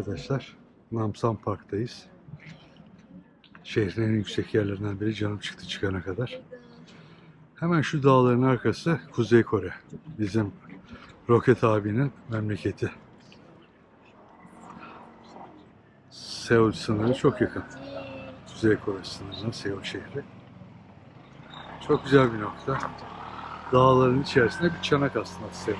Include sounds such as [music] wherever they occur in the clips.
Arkadaşlar, Namsan Park'tayız. Şehrin en yüksek yerlerinden biri canım çıktı çıkana kadar. Hemen şu dağların arkası Kuzey Kore. Bizim Roket abinin memleketi. Seul sınırı çok yakın. Kuzey Kore sınırına Seul şehri. Çok güzel bir nokta. Dağların içerisinde bir çanak aslında Seul.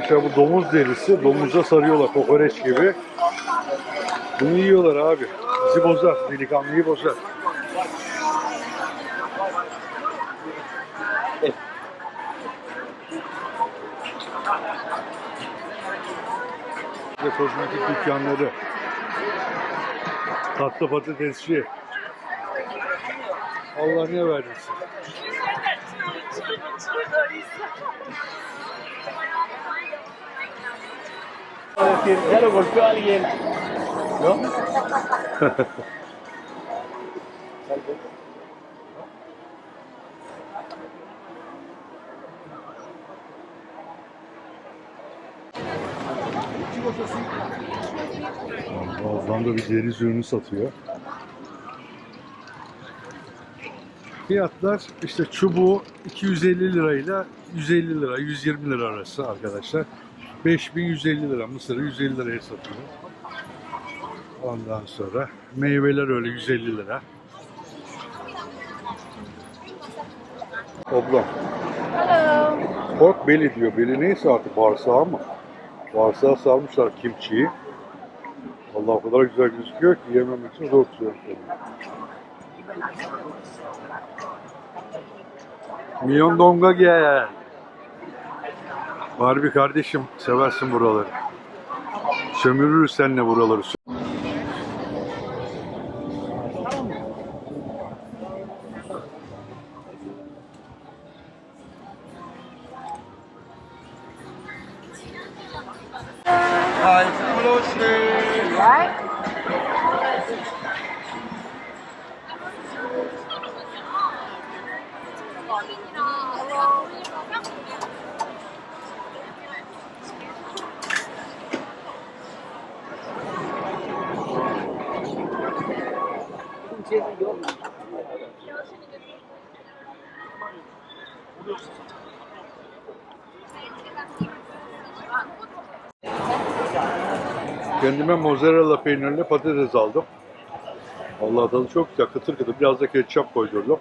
Arkadaşlar bu domuz derisi domuza sarıyorlar kokoreç gibi. Bunu yiyorlar abi. Bizi bozar, delikanlıyı bozar. Ve kozmetik dükkanları. Tatlı patatesçi. Allah ne verdiyse. Decir, ya lo golpeó alguien, ¿no? Boğazdan da bir deniz ürünü satıyor. Fiyatlar işte çubuğu 250 lirayla 150 lira, 120 lira arası arkadaşlar. 5150 lira, mısırı 150 liraya satıyor. Ondan sonra meyveler öyle 150 lira. Ablam. Pork belly diyor. Belly neyse artık bağırsağı mı? Bağırsağı sarmışlar kimçiyi. Allah o kadar güzel gözüküyor ki yememek için zor tutuyorum kendimi. Milyon donga gel. Barbie kardeşim seversin buraları. Sömürürüz seninle buraları. Kendime mozzarella peynirli patates aldım. Allah tadı çok güzel, kıtır kıtır. Biraz da ketçap koydurdum.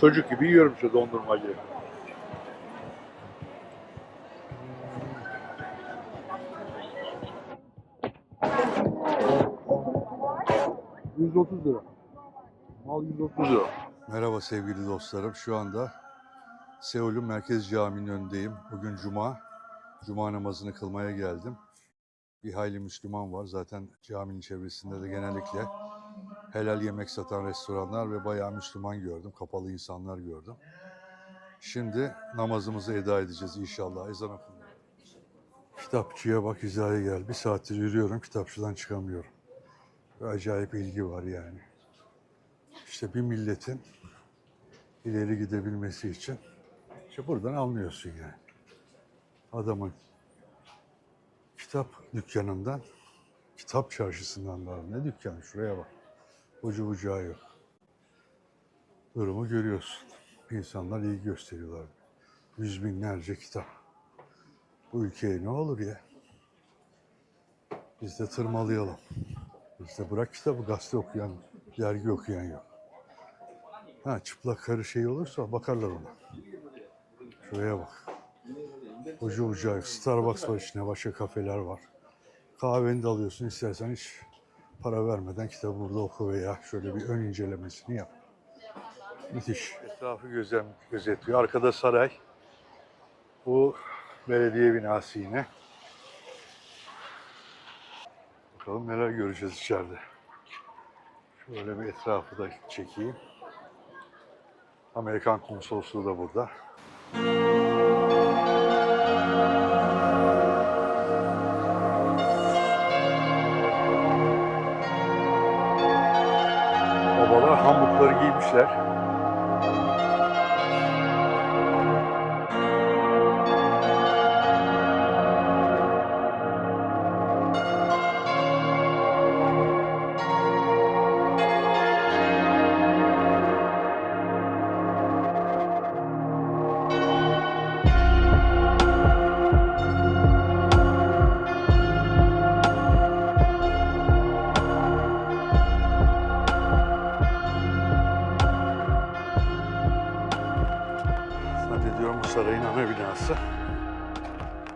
Çocuk gibi yiyorum şu dondurmacıyı. ...130 lira. Mal 130 lira. Merhaba sevgili dostlarım. Şu anda Seul'ün Merkez Camii'nin önündeyim. Bugün Cuma. Cuma namazını kılmaya geldim. Bir hayli Müslüman var. Zaten caminin çevresinde de genellikle helal yemek satan restoranlar ve bayağı Müslüman gördüm. Kapalı insanlar gördüm. Şimdi namazımızı eda edeceğiz inşallah. Ezan okunuyor. Kitapçıya bak hizaya gel. Bir saattir yürüyorum kitapçıdan çıkamıyorum. Ve acayip ilgi var yani. İşte bir milletin ileri gidebilmesi için işte buradan anlıyorsun yani. Adamın kitap dükkanından, kitap çarşısından var. Ne dükkanı? Şuraya bak. Ucu bucağı yok. Durumu görüyorsun. İnsanlar ilgi gösteriyorlar. Yüz binlerce kitap. Bu ülkeye ne olur ya? Biz de tırmalayalım. Biz de bırak kitabı gazete okuyan, dergi okuyan yok. Ha çıplak karı şey olursa bakarlar ona. Şuraya bak. Ucu ucu Starbucks var içinde başka kafeler var. Kahveni de alıyorsun istersen hiç para vermeden kitabı burada oku veya şöyle bir ön incelemesini yap. Müthiş. Etrafı gözlem, gözetiyor. Arkada saray. Bu belediye binası yine. Bakalım neler göreceğiz içeride. Şöyle bir etrafı da çekeyim. Amerikan konsolosluğu da burada. Babalar hamburgları ana binası.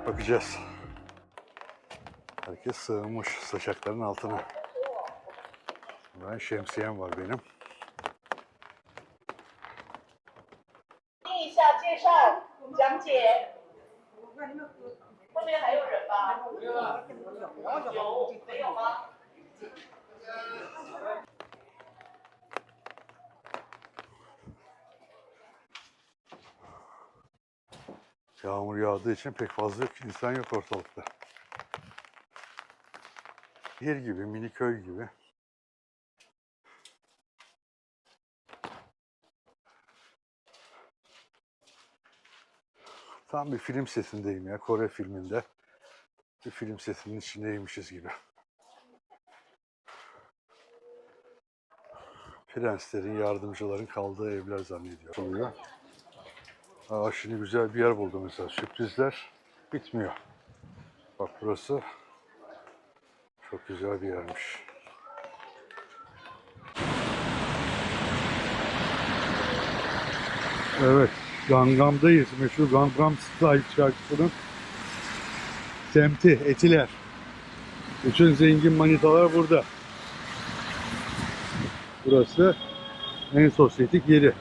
Bakacağız. Herkes sığınmış saçakların altına. Ben şemsiyem var benim. Yağmur yağdığı için pek fazla insan yok ortalıkta. Yer gibi, mini köy gibi. Tam bir film setindeyim ya, Kore filminde. Bir film setinin içindeymişiz gibi. Prenslerin, yardımcıların kaldığı evler zannediyorum. Oluyor. Aa, şimdi güzel bir yer buldum mesela. Sürprizler bitmiyor. Bak burası çok güzel bir yermiş. Evet, Gangnam'dayız. Meşhur Gangnam Style şarkısının semti, Etiler. Bütün zengin manitalar burada. Burası en sosyetik yeri.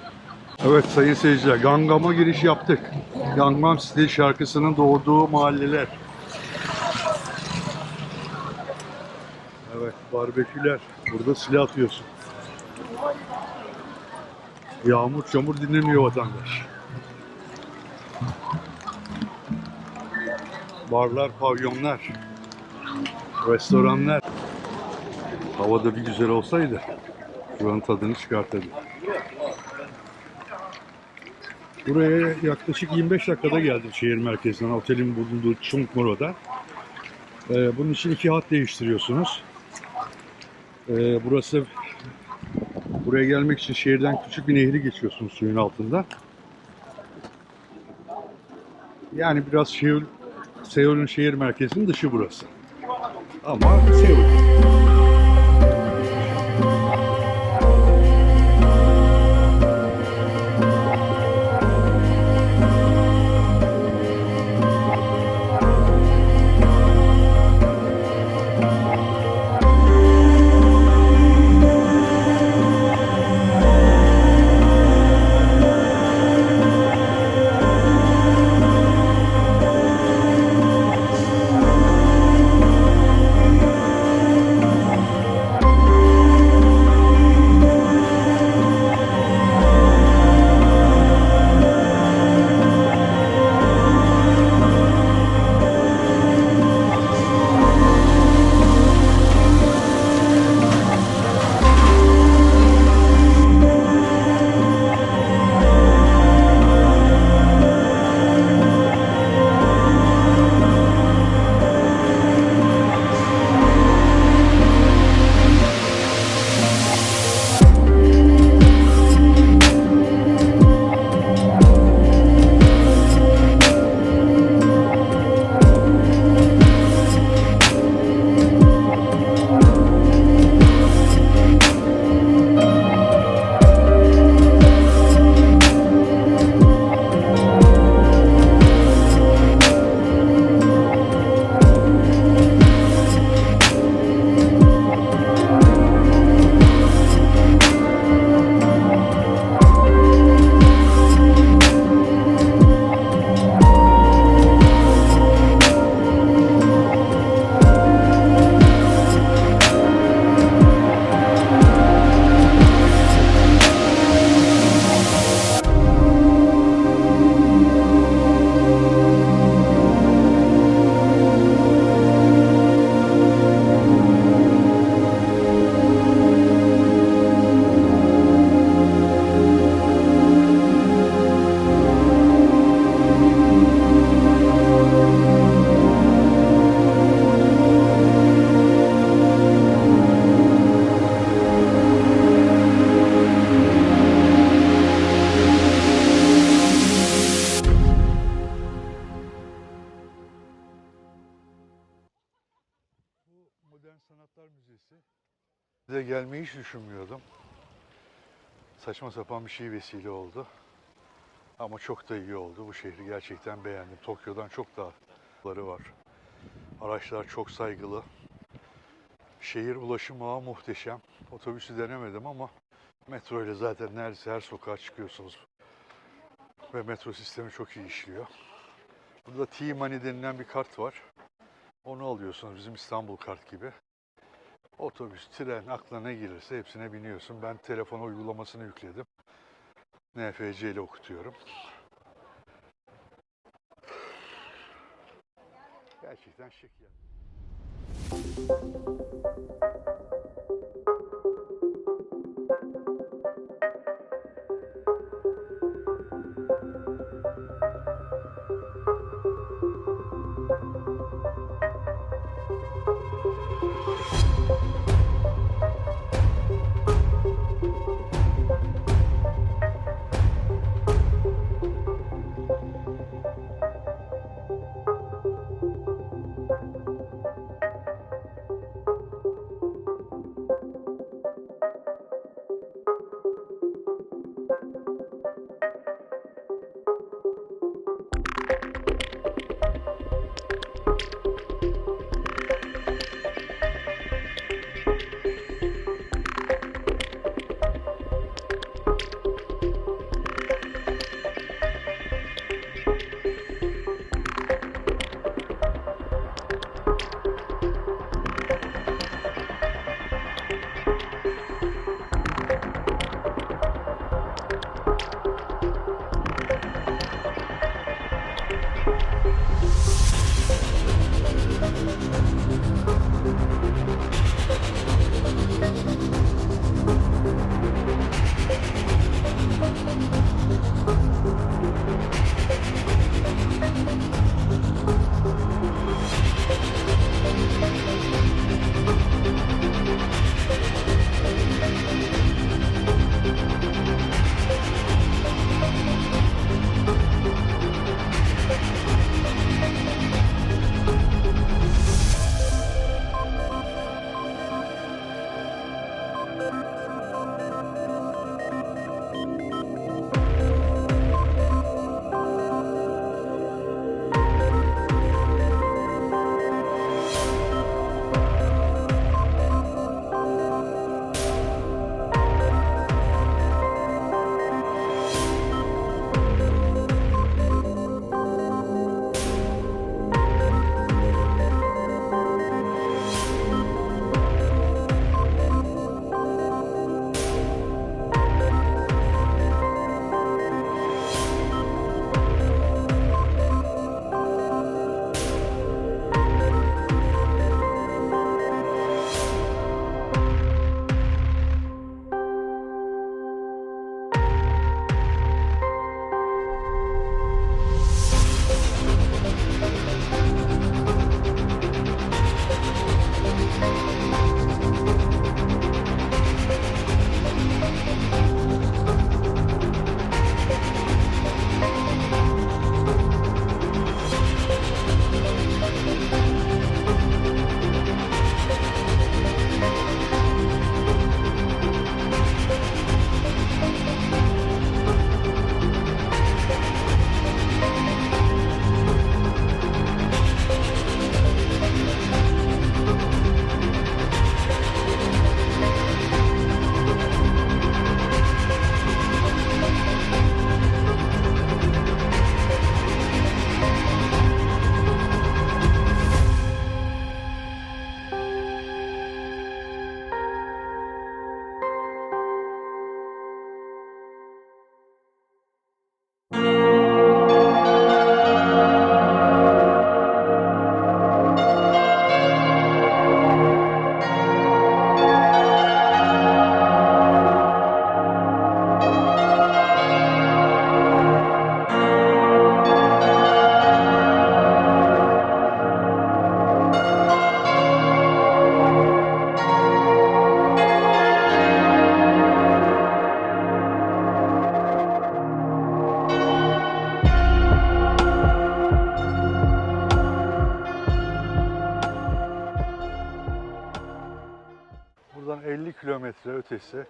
Evet sayın seyirciler, Gangnam'a giriş yaptık. Gangnam Style şarkısının doğduğu mahalleler. Evet, barbeküler. Burada silah atıyorsun. Yağmur çamur dinlemiyor vatandaş. Barlar, pavyonlar, restoranlar. Havada bir güzel olsaydı buranın tadını çıkartırdı. Buraya yaklaşık 25 dakikada geldim şehir merkezinden, otelin bulunduğu Chungmoro'da. Ee, bunun için iki hat değiştiriyorsunuz. Ee, burası buraya gelmek için şehirden küçük bir nehri geçiyorsunuz suyun altında. Yani biraz Seul, Seul'ün şehir merkezinin dışı burası. Ama Seul. Hiç düşünmüyordum. Saçma sapan bir şey vesile oldu. Ama çok da iyi oldu. Bu şehri gerçekten beğendim. Tokyo'dan çok daha var. Araçlar çok saygılı. Şehir ulaşım ağı muhteşem. Otobüsü denemedim ama metro ile zaten neredeyse her sokağa çıkıyorsunuz. Ve metro sistemi çok iyi işliyor. Burada T-Money denilen bir kart var. Onu alıyorsunuz bizim İstanbul kart gibi. Otobüs, tren aklına ne gelirse hepsine biniyorsun. Ben telefon uygulamasını yükledim. NFC ile okutuyorum. Gerçekten şık yani.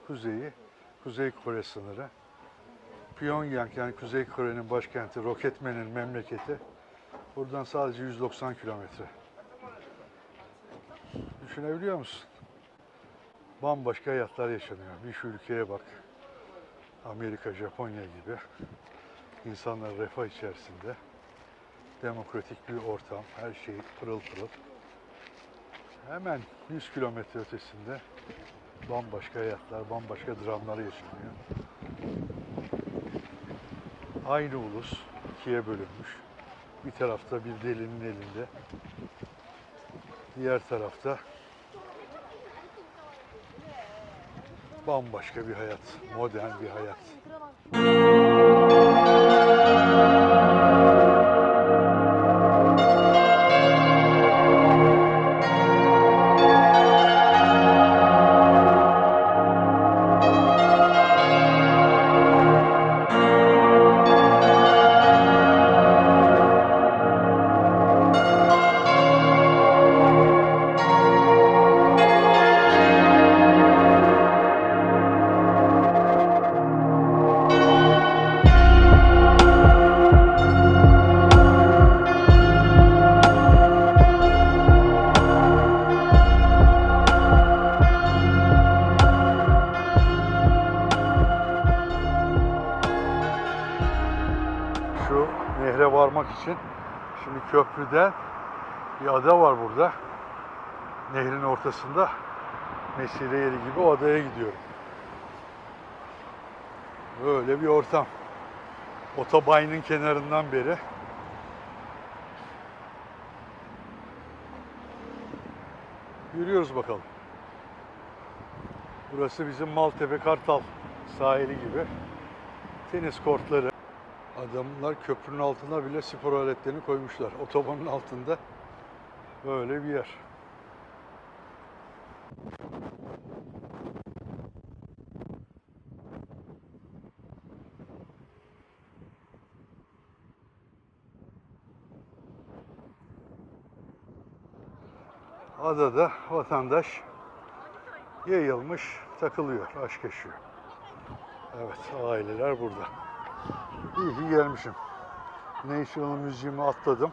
Kuzeyi, Kuzey Kore sınırı. Pyongyang yani Kuzey Kore'nin başkenti, Roketmen'in memleketi. Buradan sadece 190 kilometre. Düşünebiliyor musun? Bambaşka hayatlar yaşanıyor. Bir şu ülkeye bak. Amerika, Japonya gibi. İnsanlar refah içerisinde. Demokratik bir ortam. Her şey pırıl pırıl. Hemen 100 kilometre ötesinde bambaşka hayatlar, bambaşka dramlar yaşanıyor. Aynı ulus ikiye bölünmüş. Bir tarafta bir delinin elinde, diğer tarafta bambaşka bir hayat, modern bir hayat. Köprüden bir ada var burada. Nehrin ortasında mesire yeri gibi o adaya gidiyorum. Böyle bir ortam. Otobayının kenarından beri yürüyoruz bakalım. Burası bizim Maltepe Kartal sahili gibi. Tenis kortları. Adamlar köprünün altına bile spor aletlerini koymuşlar. Otobanın altında böyle bir yer. Adada vatandaş yayılmış, takılıyor, aşk yaşıyor. Evet, aileler burada. İyi ki gelmişim. National müziğimi atladım.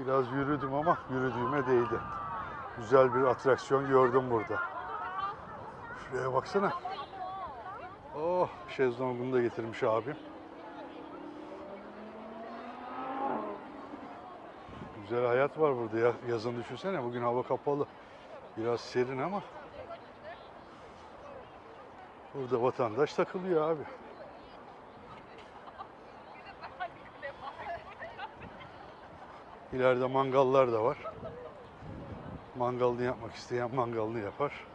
Biraz yürüdüm ama yürüdüğüme değdi. Güzel bir atraksiyon gördüm burada. Şuraya baksana. Oh, şezlongunu da getirmiş abim. Güzel hayat var burada. Ya- Yazın düşünsene. Bugün hava kapalı. Biraz serin ama. Burada vatandaş takılıyor abi. İleride mangallar da var. Mangalını yapmak isteyen mangalını yapar.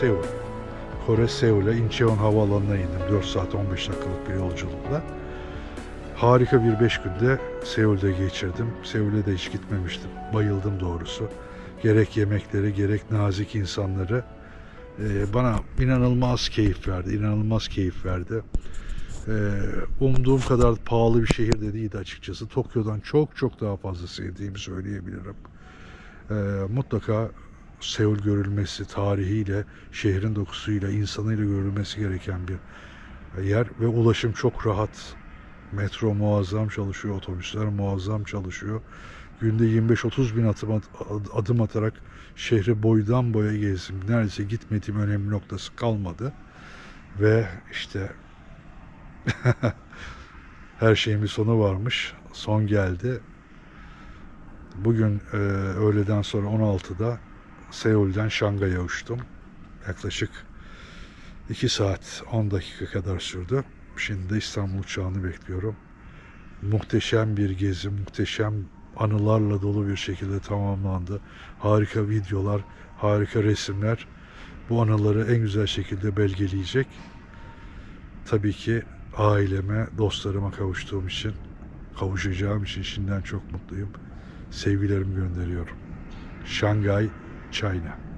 Seul. Kore Seul'e Incheon Havaalanı'na indim. 4 saat 15 dakikalık bir yolculukla. Harika bir 5 günde Seul'de geçirdim. Seul'e de hiç gitmemiştim. Bayıldım doğrusu. Gerek yemekleri, gerek nazik insanları e, bana inanılmaz keyif verdi. inanılmaz keyif verdi. E, umduğum kadar pahalı bir şehir de değildi açıkçası. Tokyo'dan çok çok daha fazla sevdiğimi söyleyebilirim. E, mutlaka Seul görülmesi, tarihiyle, şehrin dokusuyla, insanıyla görülmesi gereken bir yer ve ulaşım çok rahat. Metro muazzam çalışıyor, otobüsler muazzam çalışıyor. Günde 25-30 bin adım, adım atarak şehri boydan boya gezdim. Neredeyse gitmediğim önemli noktası kalmadı. Ve işte [laughs] her şeyin bir sonu varmış. Son geldi. Bugün e, öğleden sonra 16'da Seul'den Şangay'a uçtum. Yaklaşık 2 saat 10 dakika kadar sürdü. Şimdi İstanbul uçağını bekliyorum. Muhteşem bir gezi, muhteşem anılarla dolu bir şekilde tamamlandı. Harika videolar, harika resimler bu anıları en güzel şekilde belgeleyecek. Tabii ki aileme, dostlarıma kavuştuğum için, kavuşacağım için şimdiden çok mutluyum. Sevgilerimi gönderiyorum. Şangay, China.